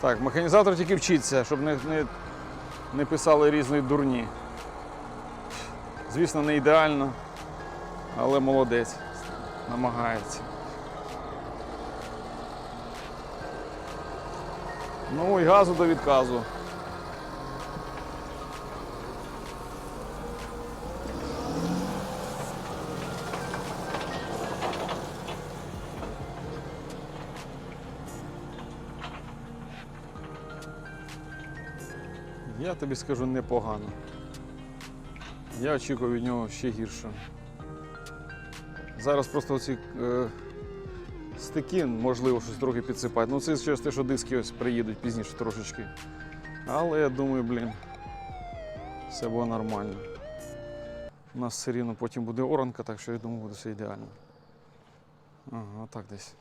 Так, механізатор тільки вчиться, щоб не, не, не писали різної дурні. Звісно, не ідеально, але молодець. Намагається. Ну і газу до відказу. Я тобі скажу непогано. Я очікував від нього ще гірше. Зараз просто оці е, стики, можливо, щось трохи підсипати. Ну це через те, що диски ось приїдуть пізніше трошечки. Але я думаю, блін, все буде нормально. У нас все рівно потім буде оранка, так що я думаю, буде все ідеально. Ага, так десь.